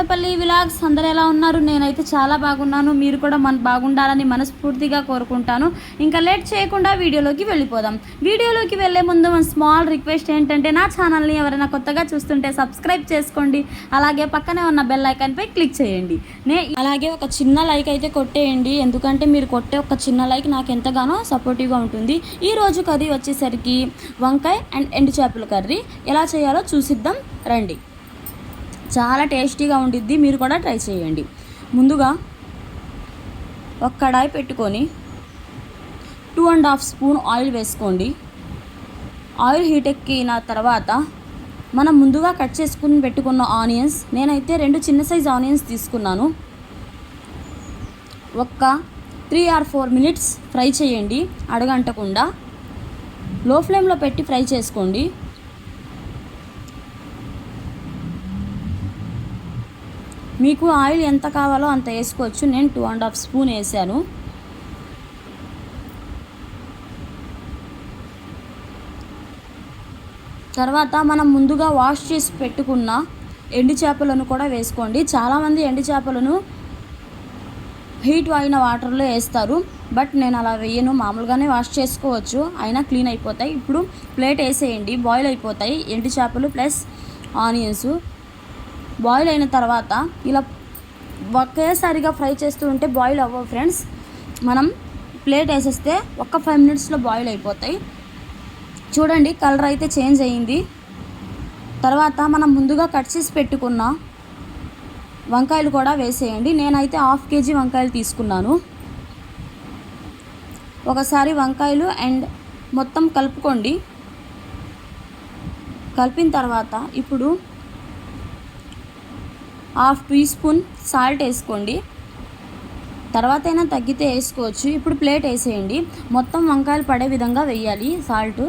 Kondapalli vlogs అందరు ఎలా ఉన్నారు? నేనైతే చాలా బాగున్నాను. మీరు కూడా మన బాగుండాలని మనస్ఫూర్తిగా కోరుకుంటాను. ఇంకా లేట్ చేయకుండా వీడియోలోకి వెళ్ళిపోదాం. వీడియోలోకి వెళ్ళే ముందు మన స్మాల్ రిక్వెస్ట్ ఏంటంటే నా ఛానల్ని ఎవరైనా కొత్తగా చూస్తుంటే సబ్స్క్రైబ్ చేసుకోండి. అలాగే పక్కనే ఉన్న బెల్ ఐకాన్పై క్లిక్ చేయండి. నే అలాగే ఒక చిన్న లైక్ అయితే కొట్టేయండి. ఎందుకంటే మీరు కొట్టే ఒక చిన్న లైక్ నాకు ఎంతగానో సపోర్టివ్గా ఉంటుంది. ఈ రోజు కర్రీ వచ్చేసరికి వంకాయ అండ్ ఎండు చేపల కర్రీ. ఎలా చేయాలో చూసిద్దాం. రండి. చాలా టేస్టీగా ఉండిద్ది. మీరు కూడా ట్రై చేయండి. ముందుగా ఒక కడాయి పెట్టుకొని two and half spoon oil వేసుకోండి. ఆయిల్ హీట్ ఎక్కిన తర్వాత మనం ముందుగా కట్ చేసుకుని పెట్టుకున్న ఆనియన్స్ నేనైతే రెండు చిన్న సైజ్ ఆనియన్స్ తీసుకున్నాను. ఒక్క three or four minutes fry చేయండి. అడగంటకుండా. లో ఫ్లేమ్లో పెట్టి ఫ్రై చేసుకోండి. మీకు ఆయిల్ ఎంత కావాలో అంత వేసుకోవచ్చు. నేను టూ అండ్ హాఫ్ స్పూన్ వేసాను. తర్వాత మనం ముందుగా వాష్ చేసి పెట్టుకున్న ఎండు చేపలను కూడా వేసుకోండి. చాలామంది ఎండు చేపలను హీట్ అయిన వాటర్లో వేస్తారు. బట్ నేను అలా వేయను. మామూలుగానే వాష్ చేసుకోవచ్చు. అయినా క్లీన్ అయిపోతాయి. ఇప్పుడు ప్లేట్ వేసేయండి. బాయిల్ అయిపోతాయి ఎండు చేపలు ప్లస్ ఆనియన్స్. బాయిల్ అయిన తర్వాత ఇలా ఒకేసారిగా ఫ్రై చేస్తూ ఉంటే బాయిల్ అవ్వవు ఫ్రెండ్స్. మనం ప్లేట్ వేసేస్తే ఒక్క ఫైవ్ మినిట్స్లో బాయిల్ అయిపోతాయి. చూడండి కలర్ అయితే చేంజ్ అయ్యింది తర్వాత మనం ముందుగా కట్ చేసి పెట్టుకున్న వంకాయలు కూడా వేసేయండి. నేనైతే హాఫ్ కేజీ వంకాయలు తీసుకున్నాను. ఒకసారి వంకాయలు అండ్ మొత్తం కలుపుకోండి. కలిపిన తర్వాత ఇప్పుడు హాఫ్ టీ స్పూన్ సాల్ట్ వేసుకోండి. తర్వాత అయినా తగ్గితే వేసుకోవచ్చు. ఇప్పుడు ప్లేట్ వేసేయండి. మొత్తం వంకాయలు పడే విధంగా వేయాలి సాల్ట్.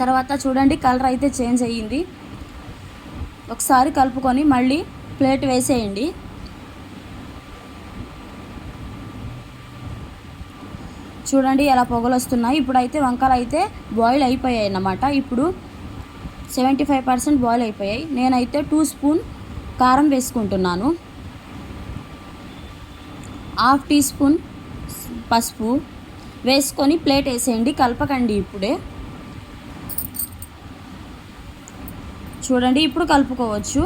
తర్వాత చూడండి కలర్ అయితే చేంజ్ అయ్యింది. ఒకసారి కలుపుకొని మళ్ళీ ప్లేట్ వేసేయండి. చూడండి ఎలా పొగలు వస్తున్నాయి. ఇప్పుడైతే వంకాయలు అయితే బాయిల్ అయిపోయాయి అన్నమాట. ఇప్పుడు సెవెంటీ ఫైవ్ పర్సెంట్ బాయిల్ అయిపోయాయి. నేనైతే టూ స్పూన్ కారం వేసుకుంటున్నాను. హాఫ్ టీ స్పూన్ పసుపు వేసుకొని ప్లేట్ వేసేయండి. కలపకండి ఇప్పుడే. చూడండి ఇప్పుడు కలుపుకోవచ్చు.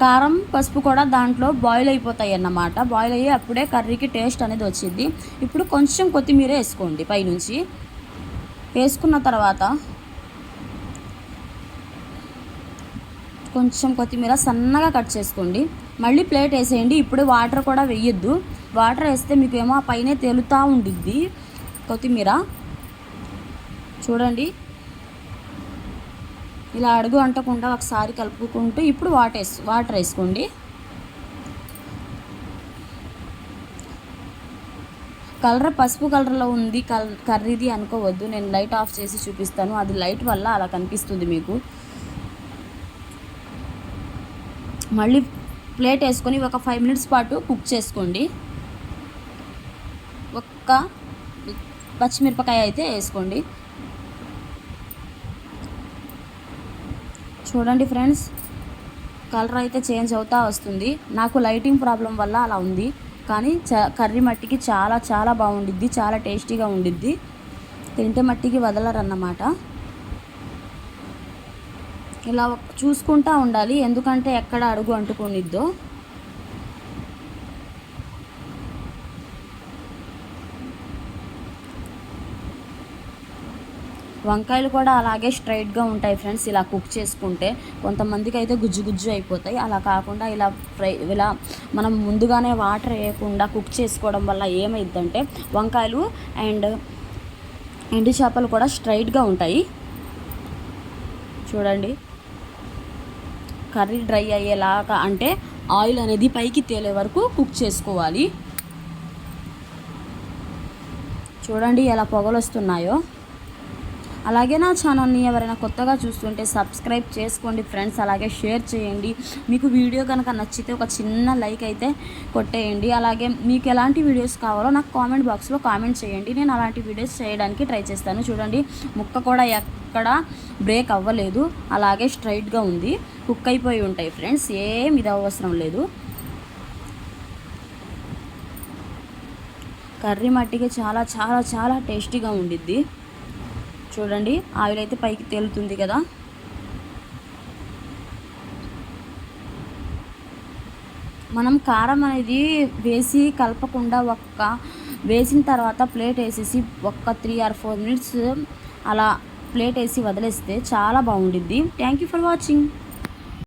కారం పసుపు కూడా దాంట్లో బాయిల్ అయిపోతాయి అన్నమాట. బాయిల్ అయ్యి అప్పుడే కర్రీకి టేస్ట్ అనేది వచ్చింది. ఇప్పుడు కొంచెం కొత్తిమీర వేసుకోండి పైనుంచి. వేసుకున్న తర్వాత కొంచెం కొత్తిమీర సన్నగా కట్ చేసుకోండి. మళ్ళీ ప్లేట్ వేసేయండి. ఇప్పుడు వాటర్ కూడా వేయొద్దు. వాటర్ వేస్తే మీకు ఏమో ఆ పైనే తేలుతూ ఉండిద్ది కొత్తిమీర. చూడండి. ఇలా అడుగు అంటకుండా ఒకసారి కలుపుకుంటూ ఇప్పుడు వాటర్ వేసు వాటర్ వేసుకోండి. కలర్ పసుపు కలర్లో ఉంది కల్ కర్రీది అనుకోవద్దు. నేను లైట్ ఆఫ్ చేసి చూపిస్తాను. అది లైట్ వల్ల అలా కనిపిస్తుంది మీకు. మళ్ళీ ప్లేట్ వేసుకొని ఒక ఫైవ్ మినిట్స్ పాటు కుక్ చేసుకోండి. ఒక్క పచ్చిమిరపకాయ అయితే వేసుకోండి. చూడండి ఫ్రెండ్స్ కలర్ అయితే చేంజ్ అవుతా వస్తుంది. నాకు లైటింగ్ ప్రాబ్లం వల్ల అలా ఉంది. కానీ చ కర్రీ మట్టికి చాలా చాలా బాగుండిద్ది చాలా టేస్టీగా ఉండిద్ది. తింటే మట్టికి వదలరన్నమాట. ఇలా చూసుకుంటూ ఉండాలి. ఎందుకంటే ఎక్కడ అడుగు అంటుకునిద్దో. వంకాయలు కూడా అలాగే స్ట్రైట్గా ఉంటాయి ఫ్రెండ్స్ ఇలా కుక్ చేసుకుంటే. కొంతమందికి అయితే గుజ్జు గుజ్జు అయిపోతాయి. అలా కాకుండా ఇలా ఫ్రై ఇలా మనం ముందుగానే వాటర్ వేయకుండా కుక్ చేసుకోవడం వల్ల ఏమైందంటే వంకాయలు అండ్ ఎండు చేపలు కూడా స్ట్రైట్గా ఉంటాయి. చూడండి. కర్రీ డ్రై అయ్యేలాగా అంటే ఆయిల్ అనేది పైకి తేలే వరకు కుక్ చేసుకోవాలి. చూడండి ఎలా పొగలు వస్తున్నాయో. అలాగే నా ఛానల్ని ఎవరైనా కొత్తగా చూస్తుంటే సబ్స్క్రైబ్ చేసుకోండి ఫ్రెండ్స్ అలాగే షేర్ చేయండి. మీకు వీడియో కనుక నచ్చితే ఒక చిన్న లైక్ అయితే కొట్టేయండి. అలాగే మీకు ఎలాంటి వీడియోస్ కావాలో నాకు కామెంట్ బాక్స్లో కామెంట్ చేయండి. నేను అలాంటి వీడియోస్ చేయడానికి ట్రై చేస్తాను. చూడండి ముక్క కూడా ఎక్కడ బ్రేక్ అవ్వలేదు. అలాగే స్ట్రైట్గా ఉంది. కుక్ అయిపోయి ఉంటాయి ఫ్రెండ్స్. ఏం ఇది అవసరం లేదు. కర్రీ మట్టికి చాలా చాలా చాలా టేస్టీగా ఉండిద్ది. చూడండి. ఆయిల్ అయితే పైకి తేలుతుంది కదా. మనం కారం అనేది వేసి కలపకుండా ఒక్క వేసిన తర్వాత ప్లేట్ వేసేసి ఒక్క త్రీ ఆర్ ఫోర్ మినిట్స్ అలా ప్లేట్ వేసి వదిలేస్తే చాలా బాగుండిద్ది. Thank you for watching